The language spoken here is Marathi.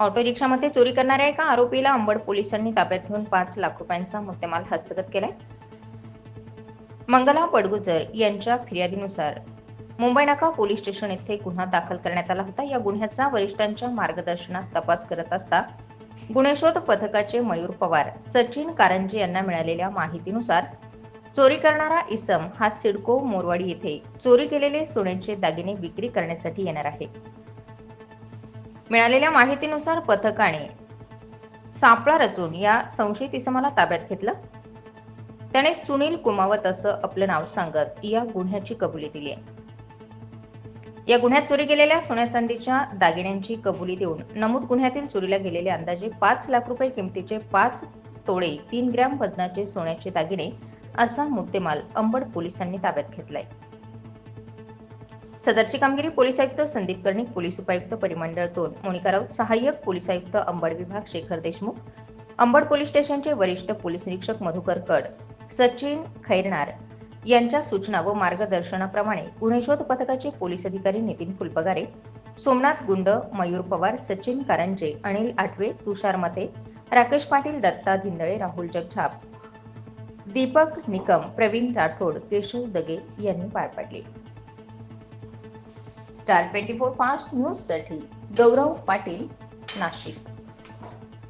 ऑटो रिक्षामध्ये चोरी करणाऱ्या एका आरोपीला अंबड पोलिसांनी ताब्यात घेऊन पाच लाख रुपयांचा मुद्देमाल हस्तगत केलाय. मंगला पडगुजर यांच्या फिर्यादीनुसार मुंबई नाका पोलीस स्टेशन येथे गुन्हा दाखल करण्यात आला होता. या गुन्ह्याचा वरिष्ठांच्या मार्गदर्शनात तपास करत असता गुन्हेशोध पथकाचे मयूर पवार सचिन कारंजे यांना मिळालेल्या माहितीनुसार चोरी करणारा इसम हा सिडको मोरवाडी येथे चोरी केलेले सोन्याचे दागिने विक्री करण्यासाठी येणार आहे. मिळालेल्या माहितीनुसार पथकाने सापळा रचून या संशयित इसमाला ताब्यात घेतलं. त्याने सुनील कुमावत असं आपलं नाव सांगत या गुन्ह्याची कबुली दिली या गुन्ह्यात चोरी केलेल्या सोन्या चांदीच्या दागिन्यांची कबुली देऊन नमूद गुन्ह्यातील चोरीला गेलेले अंदाजे पाच लाख रुपये किमतीचे पाच तोळे तीन ग्रॅम वजनाचे सोन्याचे दागिने असा मुद्देमाल अंबड पोलिसांनी ताब्यात घेतलाय. सदरची कामगिरी पोलीस आयुक्त संदीप कर्णिक पोलीस उपायुक्त परिमंडळ दोन मोनिका राऊत सहाय्यक पोलीस आयुक्त अंबड विभाग शेखर देशमुख अंबड पोलीस स्टेशनचे वरिष्ठ पोलीस निरीक्षक मधुकर कड सचिन खैरनार यांच्या सूचना व मार्गदर्शनाप्रमाणे गुन्हेशोध पथकाचे पोलीस अधिकारी नितीन फुलपगारे सोमनाथ गुंड मयूर पवार सचिन कारंजे अनिल आठवे तुषार मते राकेश पाटील दत्ता धिंदळे राहुल जगछाप दीपक निकम प्रवीण राठोड केशव दगे यांनी पार पाडले. स्टार ट्वेंटी फोर फास्ट न्यूजसाठी गौरव पाटील नाशिक.